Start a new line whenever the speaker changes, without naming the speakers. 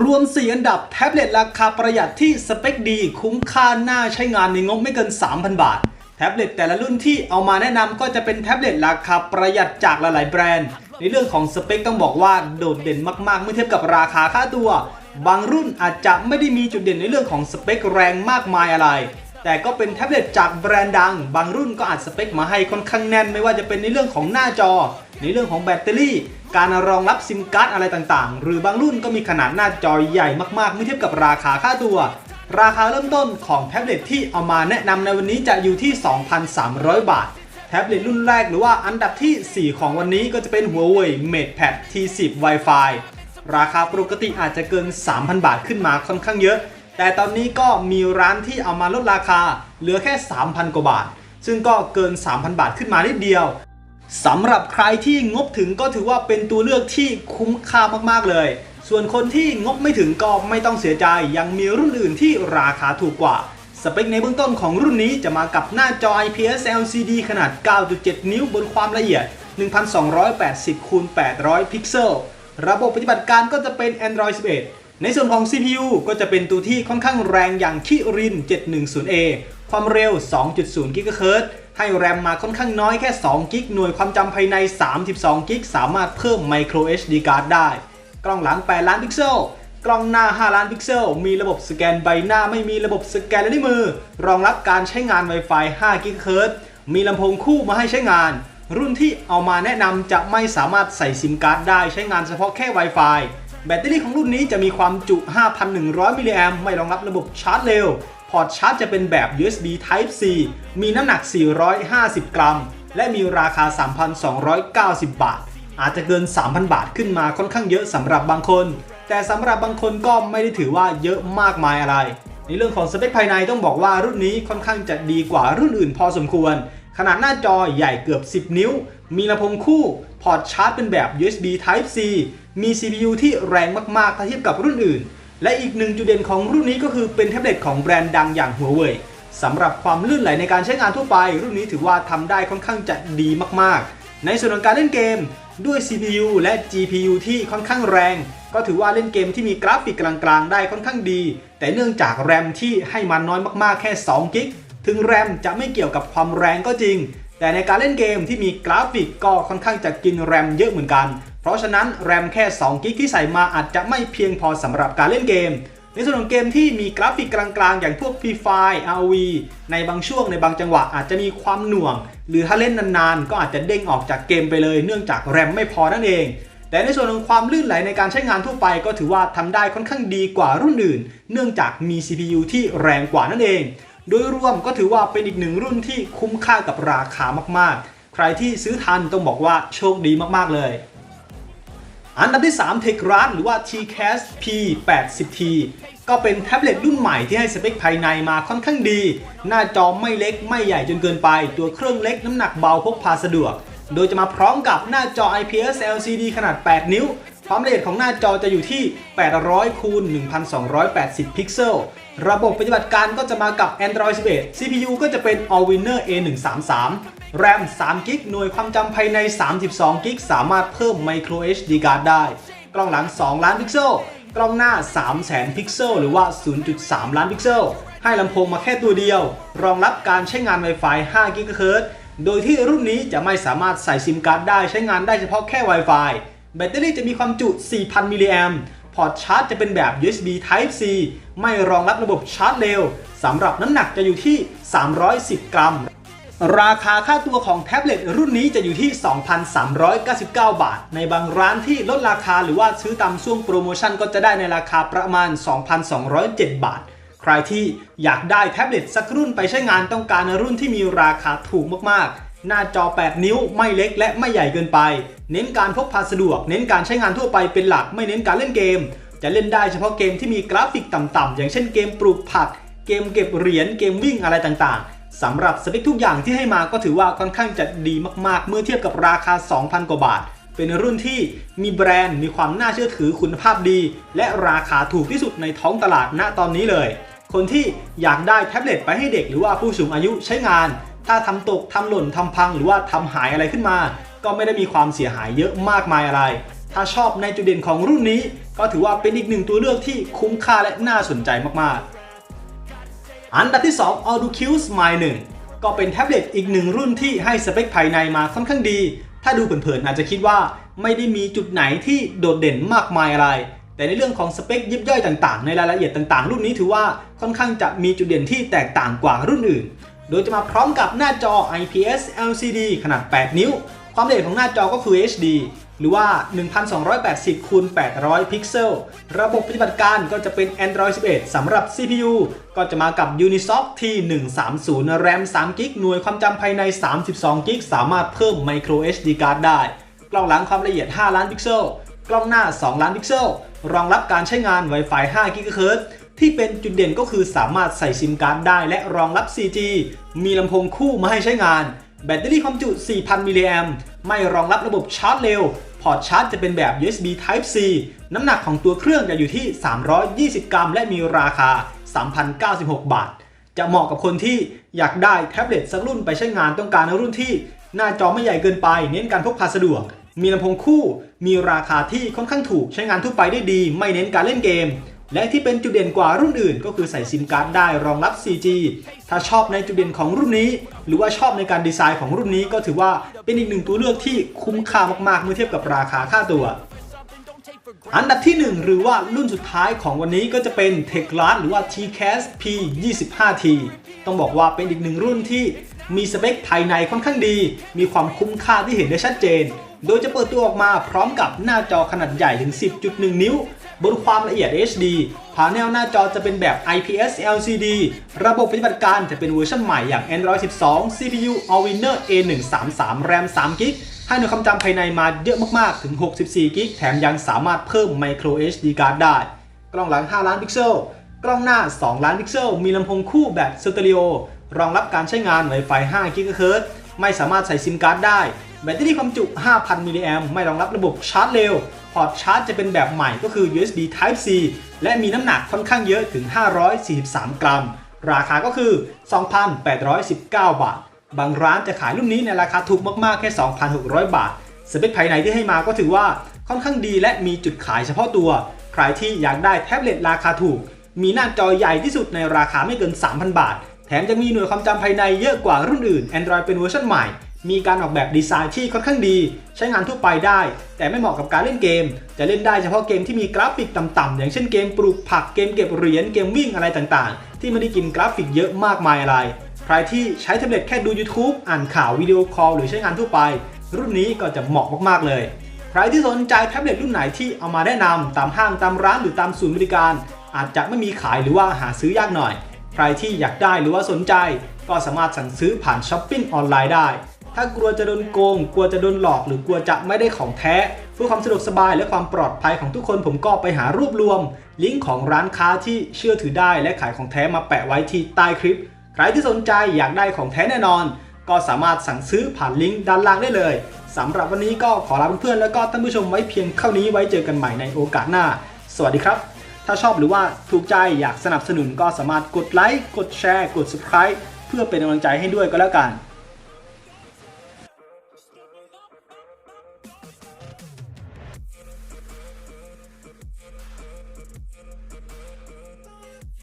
รวม 4 อันดับแท็บเล็ตราคาประหยัดที่สเปคดี คุ้มค่าน่าใช้งานในงบไม่เกิน 3,000 บาท แท็บเล็ตแต่ละรุ่นที่เอามาแนะนำก็จะเป็นแท็บเล็ตราคาประหยัดจากหลายๆแบรนด์ ในเรื่องของสเปคต้องบอกว่าโดดเด่นมากๆ เมื่อเทียบกับราคาค่าตัว บางรุ่นอาจจะไม่ได้มีจุดเด่นในเรื่องของสเปคแรงมากมายอะไร แต่ก็เป็นแท็บเล็ตจากแบรนด์ดัง บางรุ่นก็อาจสเปคมาให้ค่อนข้างแน่น ไม่ว่าจะเป็นในเรื่องของหน้าจอ ในเรื่องของแบตเตอรี่ การรองรับซิมการ์ดอะไรต่างๆ หรือบางรุ่นก็มีขนาดหน้าจอใหญ่มากๆ เมื่อเทียบกับราคาค่าตัว ราคาเริ่มต้นของแท็บเล็ตที่เอามาแนะนำในวันนี้จะอยู่ที่ 2,300 บาท แท็บเล็ตรุ่นแรกหรือว่าอันดับที่ 4 ของวันนี้ก็จะเป็น Huawei MatePad T10 Wi-Fi ราคาปกติอาจจะเกิน 3,000 บาทขึ้นมาค่อนข้างเยอะ แต่ตอนนี้ก็มีร้านที่เอามาลดราคาเหลือแค่ 3,000 กว่าบาท ซึ่งก็เกิน 3,000 บาทขึ้นมานิดเดียว สำหรับใครที่งบถึงก็ถือว่าเป็นตัวเลือกที่คุ้มค่ามากๆเลย ส่วนคนที่งบไม่ถึงก็ไม่ต้องเสียใจ ยังมีรุ่นอื่นที่ราคาถูกกว่า สเปคในเบื้องต้นของรุ่นนี้จะมากับหน้าจอ IPS LCD ขนาด 9.7 นิ้วบนความละเอียด 1280คูณ800 พิกเซล ระบบปฏิบัติการก็จะเป็น Android 11 ในส่วนของ CPU ก็จะเป็นตัวที่ค่อนข้างแรงอย่างคิริน 710A ความเร็ว 2.0 GHz ให้แรมมาค่อนข้างน้อยแค่ 2 กิกหน่วยความจำภายใน 32 กิกสามารถเพิ่ม Micro SD card ได้ กล้องหลัง 8 ล้านพิกเซล กล้องหน้า 5 ล้านพิกเซล มีระบบสแกนใบหน้าไม่มีระบบสแกนลายนิ้วมือ รองรับการใช้งาน Wi-Fi 5 GHz มีลำโพงคู่มาให้ใช้งาน รุ่นที่เอามาแนะนำจะไม่สามารถใส่ซิมการ์ดได้ใช้งานเฉพาะแค่ Wi-Fi แบตเตอรี่ของรุ่นนี้จะมีความจุ 5,100 มิลลิแอมไม่รองรับระบบชาร์จเร็ว พอร์ตชาร์จจะเป็นแบบ USB Type C มีน้ำหนัก 450 กรัม และมีราคา 3,290 บาท อาจจะเกิน 3,000 บาทขึ้นมาค่อนข้างเยอะสำหรับบางคน แต่สำหรับบางคนก็ไม่ได้ถือว่าเยอะมากมายอะไร ในเรื่องของสเปคภายในต้องบอกว่ารุ่นนี้ค่อนข้างจะดีกว่ารุ่นอื่นพอสมควร ขนาดหน้าจอใหญ่เกือบ 10 นิ้ว มีลำโพงคู่ พอร์ตชาร์จเป็นแบบ USB Type C มี CPU ที่แรงมากๆถ้าเทียบกับรุ่นอื่น และอีกหนึ่งจุดเด่นของรุ่นนี้ก็คือเป็นแท็บเล็ตของแบรนด์ดังอย่าง Huawei สำหรับความลื่นไหลในการใช้งานทั่วไป รุ่นนี้ถือว่าทำได้ค่อนข้างจะดีมากๆ ในส่วนของการเล่นเกมด้วย CPU และ GPU ที่ค่อนข้างแรง ก็ถือว่าเล่นเกมที่มีกราฟิกกลางๆ ได้ค่อนข้างดี แต่เนื่องจากแรมที่ให้มันน้อยมากๆ แค่2กิกถึงแรมจะไม่เกี่ยวกับความแรงก็จริง แต่ในการเล่นเกมที่มีกราฟิกก็ค่อนข้างจะกินแรมเยอะเหมือนกัน เพราะฉะนั้นแรมแค่2กิกที่ใส่มาอาจจะไม่เพียงพอสำหรับการเล่นเกม ในส่วนของเกมที่มีกราฟิกกลางๆ อย่างพวก Free Fire ROV ในบางช่วงในบางจังหวะอาจจะมีความหน่วง หรือถ้าเล่นนานๆ ก็อาจจะเด้งออกจากเกมไปเลย เนื่องจากแรมไม่พอนั่นเองแต่ในส่วนของความลื่นไหลในการใช้งานทั่วไปก็ถือว่าทำได้ค่อนข้างดีกว่ารุ่นอื่น เนื่องจากมี CPU ที่แรงกว่านั่นเอง โดยรวมก็ถือว่าเป็นอีกหนึ่งรุ่นที่คุ้มค่ากับราคามากๆ ใครที่ซื้อทันต้องบอกว่าโชคดีมากๆเลย อันดับที่ 3 t e c r a s หรือว่า TCAS P80T ก็เป็นแท็บเล็ตรุ่นใหม่ที่ให้สเปคภายในมาค่อนข้างดี หน้าจอไม่เล็กไม่ใหญ่จนเกินไป ตัวเครื่องเล็กน้ำหนักเบาพกพาสะดวก โดยจะมาพร้อมกับหน้าจอ IPS LCD ขนาด 8 นิ้ว ความละเอียดของหน้าจอจะอยู่ที่ 800คูณ1280 พิกเซล ระบบปฏิบัติการก็จะมากับ Android 11 CPU ก็จะเป็น Allwinner A133 แรม3กิกหน่วยความจำภายใน 32กิกสามารถเพิ่ม Micro SD card ได้ กล้องหลัง 2 ล้านพิกเซล กล้องหน้า 3 0 0แสนพิกเซล หรือว่า 0.3 ล้านพิกเซล ให้ลำโพงมาแค่ตัวเดียว รองรับการใช้งาน Wi-Fi 5 GHz โดยที่รุ่นนี้จะไม่สามารถใส่ซิมการ์ดได้ใช้งานได้เฉพาะแค่ Wi-Fi แบตเตอรี่จะมีความจุ 4,000 มิลลิแอมพอร์ตชาร์จจะเป็นแบบ USB Type C ไม่รองรับระบบชาร์จเร็ว สำหรับน้ำหนักจะอยู่ที่ 310 กรัม ราคาค่าตัวของแท็บเล็ตรุ่นนี้จะอยู่ที่ 2,399 บาท ในบางร้านที่ลดราคาหรือว่าซื้อตามช่วงโปรโมชั่นก็จะได้ในราคาประมาณ 2,207 บาท ใครที่อยากได้แท็บเล็ตสักรุ่นไปใช้งานต้องการรุ่นที่มีราคาถูกมากๆ หน้าจอ 8 นิ้วไม่เล็กและไม่ใหญ่เกินไป เน้นการพกพาสะดวก เน้นการใช้งานทั่วไปเป็นหลักไม่เน้นการเล่นเกม จะเล่นได้เฉพาะเกมที่มีกราฟิกต่ำๆอย่างเช่นเกมปลูกผัก เกมเก็บเหรียญเกมวิ่งอะไรต่างๆ สำหรับสเปคทุกอย่างที่ให้มาก็ถือว่าค่อนข้างจะดีมากๆ เมื่อเทียบกับราคา 2,000 กว่าบาท เป็นรุ่นที่มีแบรนด์มีความน่าเชื่อถือคุณภาพดี และราคาถูกที่สุดในท้องตลาดณตอนนี้เลย คนที่อยากได้แท็บเล็ตไปให้เด็กหรือว่าผู้สูงอายุใช้งาน ถ้าทำตกทำหล่นทำพังหรือว่าทำหายอะไรขึ้นมา ก็ไม่ได้มีความเสียหายเยอะมากมายอะไร ถ้าชอบในจุดเด่นของรุ่นนี้ ก็ถือว่าเป็นอีกหนึ่งตัวเลือกที่คุ้มค่าและน่าสนใจมากๆ อันดับที่ 2 a u d o q Smile 1 ก็เป็นแท็บเล็ตอีกหนึ่งรุ่นที่ให้สเปคภายในมาค่อนข้างดี ถ้าดูเผินๆอาจจะคิดว่าไม่ได้มีจุดไหนที่โดดเด่นมากมายอะไร แต่ในเรื่องของสเปคยิบย่อยต่างๆ ในรายละเอียดต่างๆ รุ่นนี้ถือว่าค่อนข้างจะมีจุดเด่นที่แตกต่างกว่ารุ่นอื่น โดยจะมาพร้อมกับหน้าจอ IPS LCD ขนาด 8 นิ้ว ความละเอียดของหน้าจอก็คือ HD หรือว่า 1280คูณ800 พิกเซล ระบบปฏิบัติการก็จะเป็น Android 11 สำหรับ CPU ก็จะมากับ Unisoc T130 RAM 3 g b หน่วยความจำภายใน 32 g b สามารถเพิ่ม Micro SD card ได้ กล้องหลังความละเอียด 5 ล้านพิกเซล กล้องหน้า 2 ล้านพิกเซล รองรับการใช้งาน Wi-Fi 5 GHz ที่เป็นจุดเด่นก็คือสามารถใส่ซิมการ์ดได้และรองรับ 4G มีลำโพงคู่มาให้ใช้งาน แบตเตอรี่ความจุ 4,000 มิลลิแอม ไม่รองรับระบบชาร์จเร็ว พอร์ตชาร์จจะเป็นแบบ USB Type C น้ำหนักของตัวเครื่องจะอยู่ที่ 320 กรัม และมีราคา 3,096 บาท จะเหมาะกับคนที่อยากได้แท็บเล็ตสักรุ่นไปใช้งานต้องการในรุ่นที่ หน้าจอไม่ใหญ่เกินไป เน้นการพกพาสะดวก มีลำโพงคู่ มีราคาที่ค่อนข้างถูกใช้งานทั่วไปได้ดี ไม่เน้นการเล่นเกม และที่เป็นจุดเด่นกว่ารุ่นอื่น ก็คือใส่ซิมการ์ดได้รองรับ 4G ถ้าชอบในจุดเด่นของรุ่นนี้ หรือว่าชอบในการดีไซน์ของรุ่นนี้ก็ถือว่าเป็นอีกหนึ่งตัวเลือกที่คุ้มค่ามากๆ เมื่อเทียบกับราคาค่าตัว อันดับที่ 1 หรือว่ารุ่นสุดท้ายของวันนี้ก็จะเป็น t e c h l a s หรือว่า TCAS P25T ต้องบอกว่าเป็นอีกหนึ่งรุ่นที่มีสเปคภายในค่อนข้างดี มีความคุ้มค่าที่เห็นได้ชัดเจน โดยจะเปิดตัวออกมาพร้อมกับหน้าจอขนาดใหญ่ถึง 10.1 นิ้ว บนความละเอียด HD พาเนลหน้าจอจะเป็นแบบ IPS LCD ระบบปฏิบัติการจะเป็นเวอร์ชันใหม่อย่าง Android 12 CPU Allwinner A133 RAM 3 g b ให้หน่วยความจำภายในมาเยอะมากๆ ถึง 64 g b แถมยังสามารถเพิ่ม Micro SD card ได้ กล้องหลัง 5 ล้านพิกเซล กล้องหน้า 2 ล้านพิกเซล มีลำโพงคู่แบบสเตอริโอ รองรับการใช้งาน Wi-Fi 5 GHz ไม่สามารถใส่ซิมการ์ดได้ แบตเตอรี่ความจุ 5,000 มิลลิแอมไม่รองรับระบบชาร์จเร็ว พอร์ตชาร์จจะเป็นแบบใหม่ก็คือ USB Type C และมีน้ำหนักค่อนข้างเยอะถึง 543 กรัม ราคาก็คือ 2,819 บาท บางร้านจะขายรุ่นนี้ในราคาถูกมากๆ แค่ 2,600 บาท สเปคภายในที่ให้มาก็ถือว่าค่อนข้างดีและมีจุดขายเฉพาะตัว ใครที่อยากได้แท็บเล็ตราคาถูก มีหน้าจอใหญ่ที่สุดในราคาไม่เกิน 3,000 บาท แถมยังมีหน่วยความจำภายในเยอะกว่ารุ่นอื่น Android เป็นเวอร์ชันใหม่ มีการออกแบบดีไซน์ที่ค่อนข้างดี ใช้งานทั่วไปได้ แต่ไม่เหมาะกับการเล่นเกม จะเล่นได้เฉพาะเกมที่มีกราฟิกต่ำๆอย่างเช่นเกมปลูกผักเกมเก็บเหรียญเกมวิ่งอะไรต่างๆ ที่ไม่ได้กินกราฟิกเยอะมากมายอะไร ใครที่ใช้แท็บเล็ตแค่ดู YouTube อ่านข่าววิดีโอคอลหรือใช้งานทั่วไป รุ่นนี้ก็จะเหมาะมากๆเลย ใครที่สนใจแท็บเล็ตรุ่นไหนที่เอามาแนะนำตามห้างตามร้านหรือตามศูนย์บริการ อาจจะไม่มีขายหรือว่าหาซื้อยากหน่อย ใครที่อยากได้หรือว่าสนใจ ก็สามารถสั่งซื้อผ่านช้อปปิ้งออนไลน์ได้ ถ้ากลัวจะโดนโกง กลัวจะโดนหลอกหรือกลัวจะไม่ได้ของแท้ เพื่อความสะดวกสบายและความปลอดภัยของทุกคนผมก็ไปหารวบรวม ลิงก์ของร้านค้าที่เชื่อถือได้และขายของแท้มาแปะไว้ที่ใต้คลิป ใครที่สนใจอยากได้ของแท้แน่นอน ก็สามารถสั่งซื้อผ่านลิงก์ด้านล่างได้เลยสำหรับวันนี้ก็ขอลาเพื่อนๆแล้วก็ท่านผู้ชมไว้เพียงเท่านี้ไว้เจอกันใหม่ในโอกาสหน้า สวัสดีครับ ถ้าชอบหรือว่าถูกใจอยากสนับสนุนก็สามารถกดไลค์กดแชร์ กด subscribe เพื่อเป็นกำลังใจให้ด้วยก็แล้วกัน